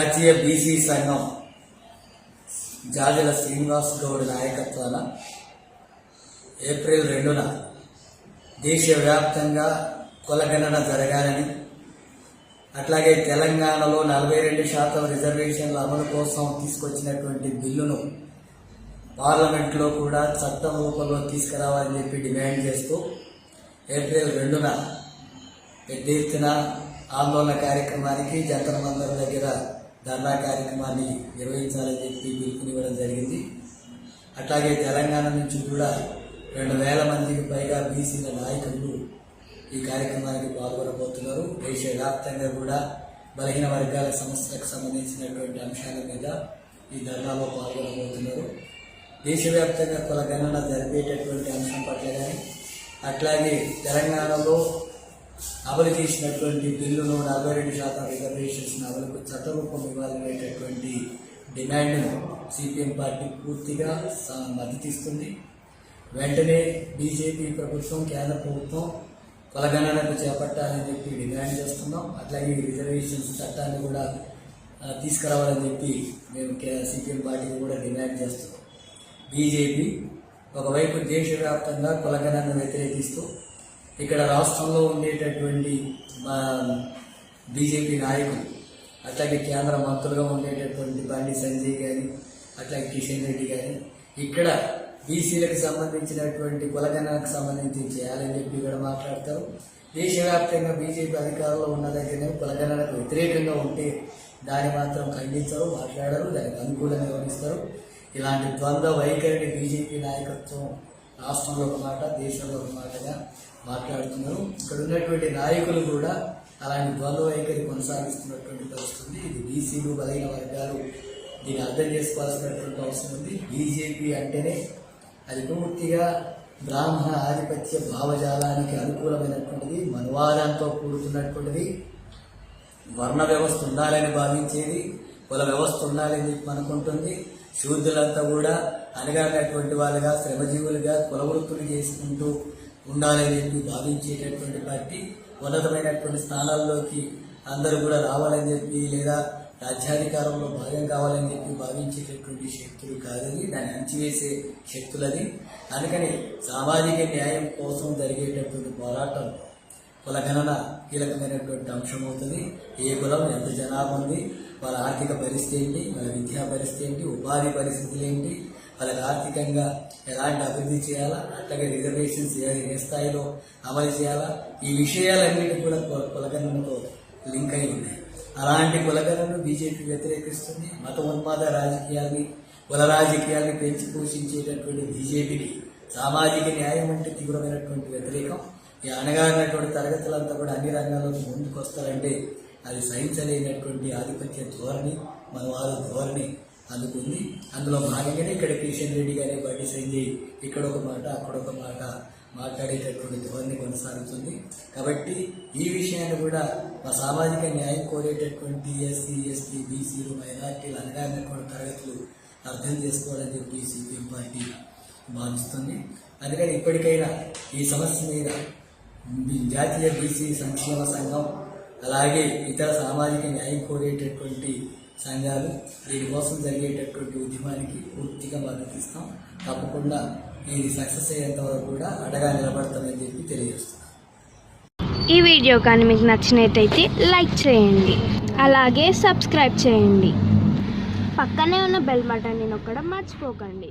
జాతీయ బీసీ సంఘం జాజల శ్రీనివాస్ గౌడ్ నాయకత్వాన ఏప్రిల్ రెండున దేశవ్యాప్తంగా కులగణన జరగాలని అట్లాగే తెలంగాణలో నలభై రెండు శాతం రిజర్వేషన్ల అమలు కోసం తీసుకొచ్చినటువంటి బిల్లును పార్లమెంట్లో కూడా చట్టం రూపంలో తీసుకురావాలని చెప్పి డిమాండ్ చేస్తూ ఏప్రిల్ రెండున పెద్ద ఎత్తున ఆందోళన కార్యక్రమానికి జంతర మందిరం దగ్గర ధర్నా కార్యక్రమాన్ని నిర్వహించాలని చెప్పి పిలుపునివ్వడం జరిగింది. అట్లాగే తెలంగాణ నుంచి కూడా రెండు వేల మందికి పైగా బీసీల నాయకులు ఈ కార్యక్రమానికి పాల్గొనబోతున్నారు. దేశవ్యాప్తంగా కూడా బలహీన వర్గాల సమస్యలకు సంబంధించినటువంటి అంశాల మీద ఈ ధర్నాలో పాల్గొనబోతున్నారు. దేశవ్యాప్తంగా కులగణన జరిపేటటువంటి అంశం పట్ల కానీ అట్లాగే తెలంగాణలో అమలు చేసినటువంటి బిల్లును నలభై రెండు శాతం రిజర్వేషన్స్ అమలుకు చట్టరూపం ఇవ్వాలనేటటువంటి డిమాండ్ను సిపిఎం పార్టీ పూర్తిగా మద్దతిస్తుంది వెంటనే బీజేపీ ప్రభుత్వం కేంద్ర ప్రభుత్వం కొలగణనకు చేపట్టాలని చెప్పి డిమాండ్ చేస్తున్నాం. అట్లాగే ఈ రిజర్వేషన్స్ చట్టాన్ని కూడా తీసుకురావాలని చెప్పి మేము సిపిఎం పార్టీకి కూడా డిమాండ్ చేస్తున్నాం. బీజేపీ ఒకవైపు దేశవ్యాప్తంగా కులగణను వ్యతిరేకిస్తూ ఇక్కడ రాష్ట్రంలో ఉండేటటువంటి మా బీజేపీ నాయకులు అట్లాగే కేంద్ర మంత్రులుగా ఉండేటటువంటి బండి సంజయ్ గారి అట్లాగే కిషన్ రెడ్డి గారి ఇక్కడ బీసీలకు సంబంధించినటువంటి కులగణనకు సంబంధించి చేయాలని చెప్పి ఇక్కడ మాట్లాడతారు. దేశవ్యాప్తంగా బీజేపీ అధికారంలో ఉన్న దగ్గరనే కులగణనకు వ్యతిరేకంగా ఉంటే దాన్ని మాత్రం ఖండించరు మాట్లాడరు దానికి అనుకూలంగా వివరిస్తారు ఇలాంటి ద్వంద్వ వైఖరిని బీజేపీ నాయకత్వం రాష్ట్రంలో ఒక మాట దేశంలో ఒక మాటగా మాట్లాడుతున్నారు ఇక్కడ ఉన్నటువంటి నాయకులు కూడా అలాంటి ద్వంద్వ వైఖరి కొనసాగిస్తున్నటువంటి పరిస్థితి. ఇది బీసీలు బలైన వర్గాలు దీన్ని అర్థం చేసుకోవాల్సినటువంటి అవసరం ఉంది. బీజేపీ అంటేనే అది పూర్తిగా బ్రాహ్మణ ఆధిపత్య భావజాలానికి అనుకూలమైనటువంటిది మనువాదంతో కూడుతున్నటువంటిది. వర్ణ వ్యవస్థ ఉండాలని భావించేది కుల వ్యవస్థ ఉండాలని చెప్పి అనుకుంటుంది. శూద్రులంతా కూడా అనగానటువంటి వాళ్ళుగా శ్రమజీవులుగా కులవృత్తులు చేసుకుంటూ ఉండాలని చెప్పి భావించేటటువంటి పార్టీ ఉన్నతమైనటువంటి స్థానాల్లోకి అందరూ కూడా రావాలని చెప్పి లేదా రాజ్యాధికారంలో భాగం కావాలని చెప్పి భావించేటటువంటి శక్తులు కాదని దాన్ని అంచివేసే శక్తులది. అందుకని సామాజిక న్యాయం కోసం జరిగేటటువంటి పోరాటం కుల గణన కీలకమైనటువంటి అంశం అవుతుంది. ఏ కులం ఎంత జనాభా ఉంది వాళ్ళ ఆర్థిక పరిస్థితి ఏంటి వాళ్ళ విద్యా పరిస్థితి ఏంటి ఉపాధి పరిస్థితులు ఏంటి వాళ్ళకి ఆర్థికంగా ఎలాంటి అభివృద్ధి చేయాలా అట్లాగే రిజర్వేషన్స్ ఏ స్థాయిలో అమలు చేయాలా ఈ విషయాలన్నిటి కూడా కుల- కులగణనతో లింక్ అయి ఉన్నాయి. అలాంటి కులగణను బీజేపీ వ్యతిరేకిస్తుంది. మత ఉన్మాద రాజకీయాల్ని కుల రాజకీయాల్ని పెంచి పోషించేటటువంటి బీజేపీకి సామాజిక న్యాయం అంటే తీవ్రమైనటువంటి వ్యతిరేకం. ఈ అణగారినటువంటి తరగతులంతా కూడా అన్ని రంగాల్లో ముందుకు వస్తారంటే అది సహించలేనటువంటి ఆధిపత్య ధోరణి మనవారు ధోరణి అందుకుంది. అందులో భాగంగానే ఇక్కడ కిషన్ రెడ్డి గారి బండి సంజయ్ ఇక్కడ ఒక మాట అక్కడ ఒక మాట మాట్లాడేటటువంటి ధోరణి కొనసాగుతుంది. కాబట్టి ఈ విషయాన్ని కూడా మా సామాజిక న్యాయం కోరేటటువంటి ఎస్సీ ఎస్టీ బీసీలు మైనార్టీలు అనగానటువంటి తరగతులు అర్థం చేసుకోవాలని చెప్పి సిపిఎం పార్టీ భావిస్తుంది. అందుకని ఇప్పటికైనా ఈ సమస్య మీద జాతీయ బీసీ సంక్షేమ సంఘం అలాగే ఇతర సామాజిక న్యాయం కోరేటటువంటి సంఘాలు దీనికోసం జరిగేటటువంటి ఉద్యమానికి పూర్తిగా మద్దతిస్తాం తప్పకుండా ఇది సక్సెస్ అయ్యేంత వరకు కూడా అడగా నిలబడతామని చెప్పి తెలియజేస్తున్నాం. ఈ వీడియో కానీ మీకు నచ్చినట్టయితే లైక్ చేయండి. అలాగే సబ్స్క్రైబ్ చేయండి. పక్కనే ఉన్న బెల్ బటన్ని నొక్కడం మర్చిపోకండి.